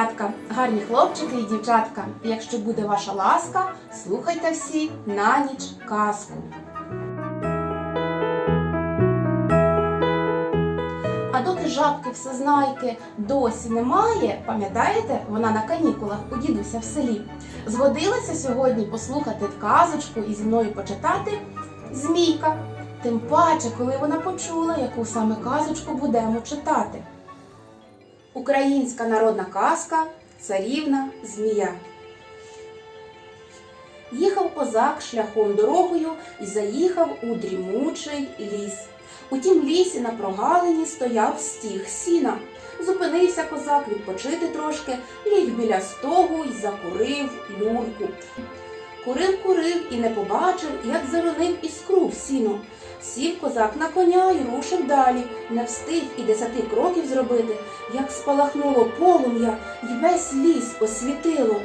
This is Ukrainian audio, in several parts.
малятка, гарні хлопчики і дівчатка. Якщо буде ваша ласка, слухайте всі на ніч казку. А доки жабки всезнайки досі немає, пам'ятаєте, вона на канікулах у дідуся в селі. Зводилася сьогодні послухати казочку і зі мною почитати Змійка. Тим паче, коли вона почула, яку саме казочку будемо читати. Українська народна казка Царівна Змія. Їхав козак шляхом дорогою і заїхав у дрімучий ліс. У тім лісі на прогалині стояв стіг сіна. Зупинився козак відпочити трошки, ліг біля стогу і закурив люльку. Курив, курив і не побачив, як заронив іскру в сіно. Сів козак на коня і рушив далі, не встиг і десяти кроків зробити, як спалахнуло полум'я і весь ліс освітило.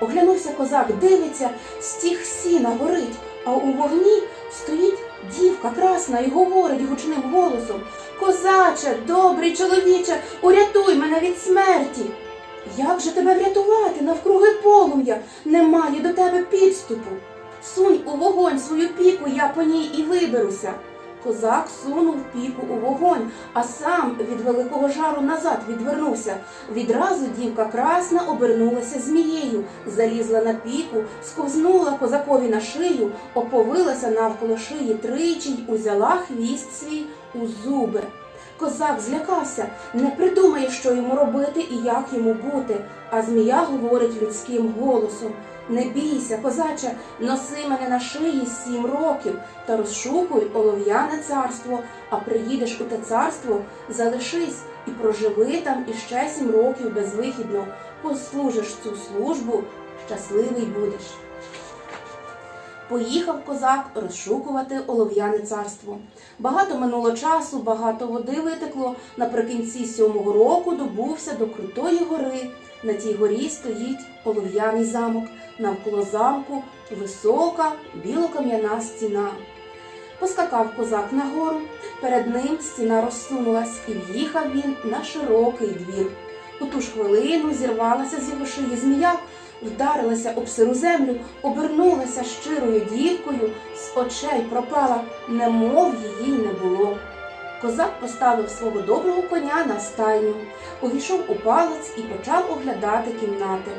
Оглянувся козак, дивиться, стіг сіна горить, а у вогні стоїть дівка красна і говорить гучним голосом Козаче, добрий чоловіче, урятуй мене від смерті. Як же тебе врятувати навкруги полум'я? Немає до тебе підступу. Сунь у вогонь свою піку, я по ній і виберуся. Козак сунув піку у вогонь, а сам від великого жару назад відвернувся. Відразу дівка красна обернулася змією, залізла на піку, сковзнула козакові на шию, оповилася навколо шиї тричі й узяла хвіст свій у зуби. Козак злякався, не придумає, що йому робити і як йому бути. А змія говорить людським голосом: Не бійся, козаче, носи мене на шиї сім років та розшукуй олов'яне царство, а приїдеш у те царство, залишись і проживи там іще сім років безвихідно. Послужиш цю службу, щасливий будеш. Поїхав козак розшукувати олов'яне царство. Багато минуло часу, багато води витекло. Наприкінці сьомого року добувся до крутої гори. На тій горі стоїть олов'яний замок. Навколо замку висока білокам'яна стіна. Поскакав козак на гору, перед ним стіна розсунулась, і в'їхав він на широкий двір. У ту ж хвилину зірвалася з його шиї змія, вдарилася об сиру землю, обернулася щирою дівкою, з очей пропала, немов її не було. Козак поставив свого доброго коня на стайню, увійшов у палац і почав оглядати кімнати.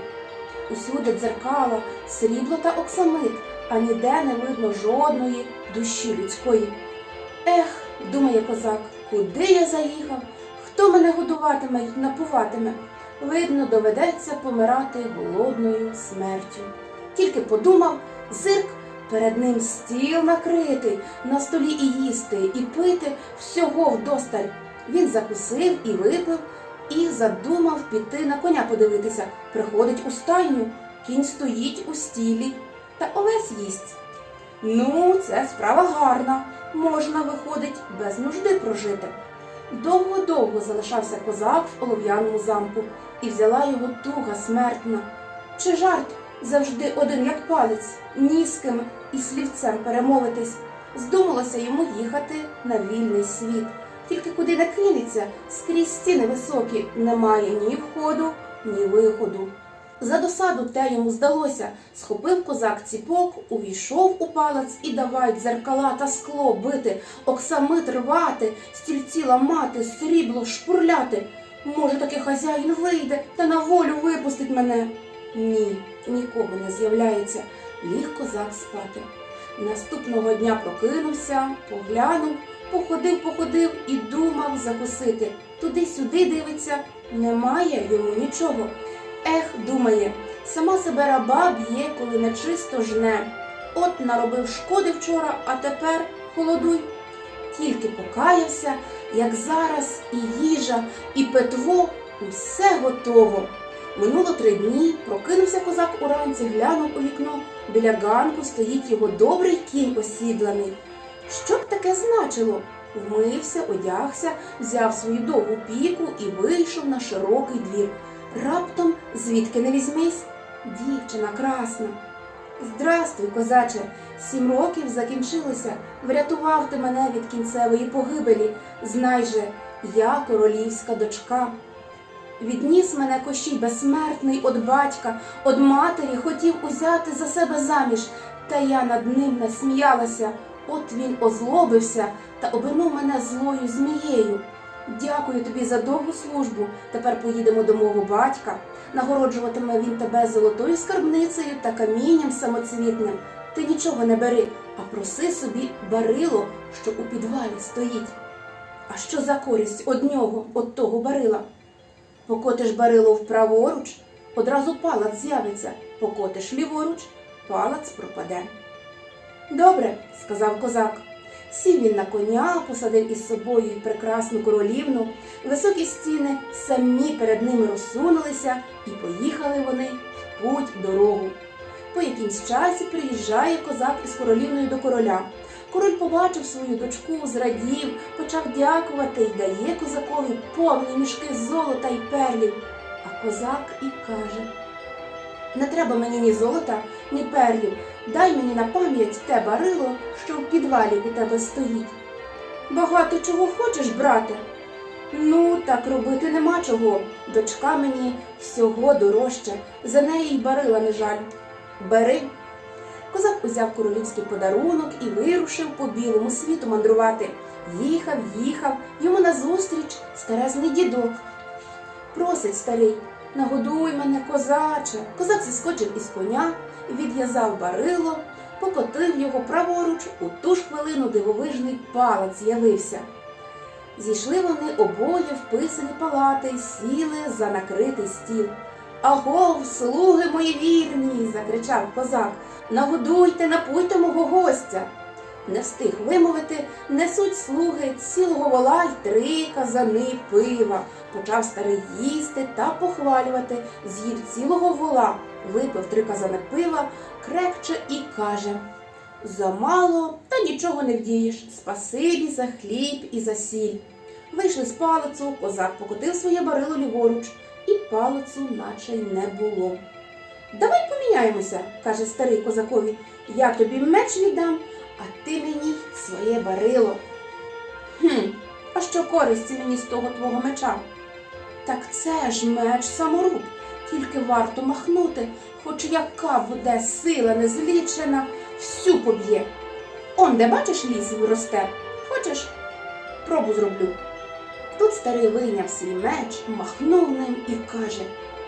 Усюди дзеркала, срібло та оксамит, а ніде не видно жодної душі людської. Ех, думає козак, куди я заїхав? Хто мене годуватиме й напуватиме? Видно, доведеться помирати голодною смертю. Тільки подумав, зирк, перед ним стіл накритий, на столі і їсти, і пити всього вдосталь. Він закусив і випив, і задумав піти на коня подивитися. Приходить у стайню, кінь стоїть у стілі та овець їсть. Ну, це справа гарна. Можна, виходить, без нужди прожити. Довго-довго залишався козак в олов'яному замку, і взяла його туга смертна. Чи жарт завжди один як палець, ні з ким і слівцем перемовитись. Здумалося йому їхати на вільний світ. Тільки куди не кинеться, скрізь стіни високі, немає ні входу, ні виходу. За досаду те йому здалося, схопив козак ціпок, увійшов у палац і давай дзеркала та скло бити, оксамит рвати, стільці ламати, срібло шпурляти. Може, таки хазяїн вийде та на волю випустить мене. Ні, нікого не з'являється. Ліг козак спати. Наступного дня прокинувся, поглянув, походив, походив і думав закусити. Туди-сюди дивиться, немає йому нічого. Ех, думає, сама себе раба б'є, коли нечисто жне. От наробив шкоди вчора, а тепер холодуй. Тільки покаявся, як зараз і їжа, і петво усе готово. Минуло три дні, прокинувся козак уранці, глянув у вікно. Біля ганку стоїть його добрий кінь осідланий. Що б таке значило? Вмився, одягся, взяв свою довгу піку і вийшов на широкий двір. Раптом, звідки не візьмись, дівчина красна. Здрастуй, козаче, сім років закінчилося, врятував ти мене від кінцевої погибелі. Знай же, я королівська дочка. Відніс мене кощій безсмертний од батька, од матері хотів узяти за себе заміж, та я над ним насміялася. От він озлобився та обернув мене злою змією. Дякую тобі за довгу службу. Тепер поїдемо до мого батька. Нагороджуватиме він тебе золотою скарбницею та камінням самоцвітним. Ти нічого не бери, а проси собі барило, що у підвалі стоїть. А що за користь од нього, од того барила? Покотиш барило вправоруч, одразу палац з'явиться, покотиш ліворуч, палац пропаде. Добре, сказав козак. Сів він на коня, посадив із собою прекрасну королівну. Високі стіни самі перед ними розсунулися, і поїхали вони в путь дорогу. По якимсь часі приїжджає козак із королівною до короля. Король побачив свою дочку, зрадів, почав дякувати й дає козакові повні мішки золота й перлів. А козак і каже: Не треба мені ні золота, ні перлів. Дай мені на пам'ять те барило, що в підвалі у тебе стоїть. Багато чого хочеш, брате? Ну, так робити нема чого. Дочка мені всього дорожче, за неї й барила не жаль. Бери. Козак узяв королівський подарунок і вирушив по білому світу мандрувати. Їхав, їхав, йому назустріч старезний дідок. Просить старий, нагодуй мене, козаче. Козак зіскочив із коня, відв'язав барило, покотив його праворуч, у ту ж хвилину дивовижний палац з'явився. Зійшли вони обоє в писані палати й сіли за накритий стіл. Агов, слуги мої вірні, закричав козак. Нагодуйте, напуйте мого гостя. Не встиг вимовити, несуть слуги цілого вола й три казани пива. Почав старий їсти та похвалювати, з'їв цілого вола, випив три казани пива, крекче і каже Замало, та нічого не вдієш. Спасибі за хліб і за сіль. Вийшли з палицу, козак покотив своє барило ліворуч, і палицу наче й не було. Давай поміняємося, каже старий козакові. Я тобі меч віддам, а ти мені своє барило. Хм, а що користі мені з того твого меча? Так це ж меч саморуб, тільки варто махнути, хоч яка буде сила незлічена, всю поб'є. Он, де бачиш ліс росте, хочеш? Пробу зроблю. Тут старий вийняв свій меч, махнув ним і каже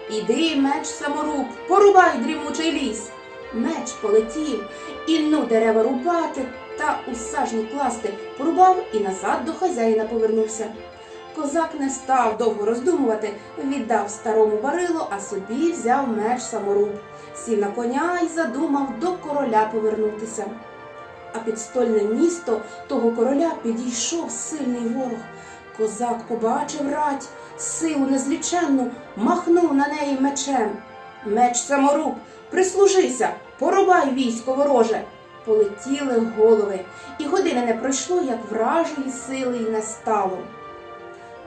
Іди, меч саморуб, порубай дрімучий ліс. Меч полетів, і ну дерева рубати та у сажні класти, порубав і назад до хазяїна повернувся. Козак не став довго роздумувати, віддав старому барило, а собі взяв меч саморуб, сів на коня і задумав до короля повернутися. А під стольне місто того короля підійшов сильний ворог. Козак побачив рать, силу незліченну, махнув на неї мечем. Меч саморуб, прислужися, порубай військо вороже. Полетіли голови, і години не пройшло, як вражої сили й не стало.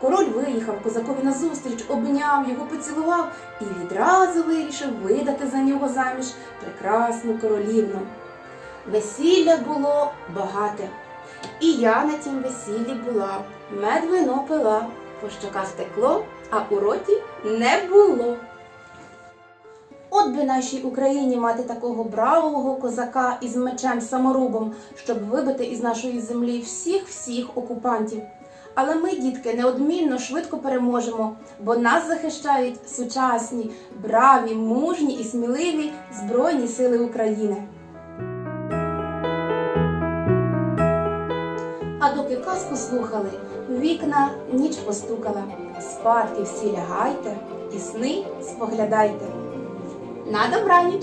Король виїхав козакові назустріч, обняв його, поцілував і відразу вирішив видати за нього заміж прекрасну королівну. Весілля було багате, і я на тім весіллі була, мед вино пила, по щоках текло, а у роті не було. От би нашій Україні мати такого бравого козака із мечем саморубом, щоб вибити із нашої землі всіх всіх окупантів. Але ми, дітки, неодмінно швидко переможемо, бо нас захищають сучасні, браві, мужні і сміливі Збройні Сили України. А доки казку слухали, вікна ніч постукала. Спадки всі лягайте і сни споглядайте. На добраніч!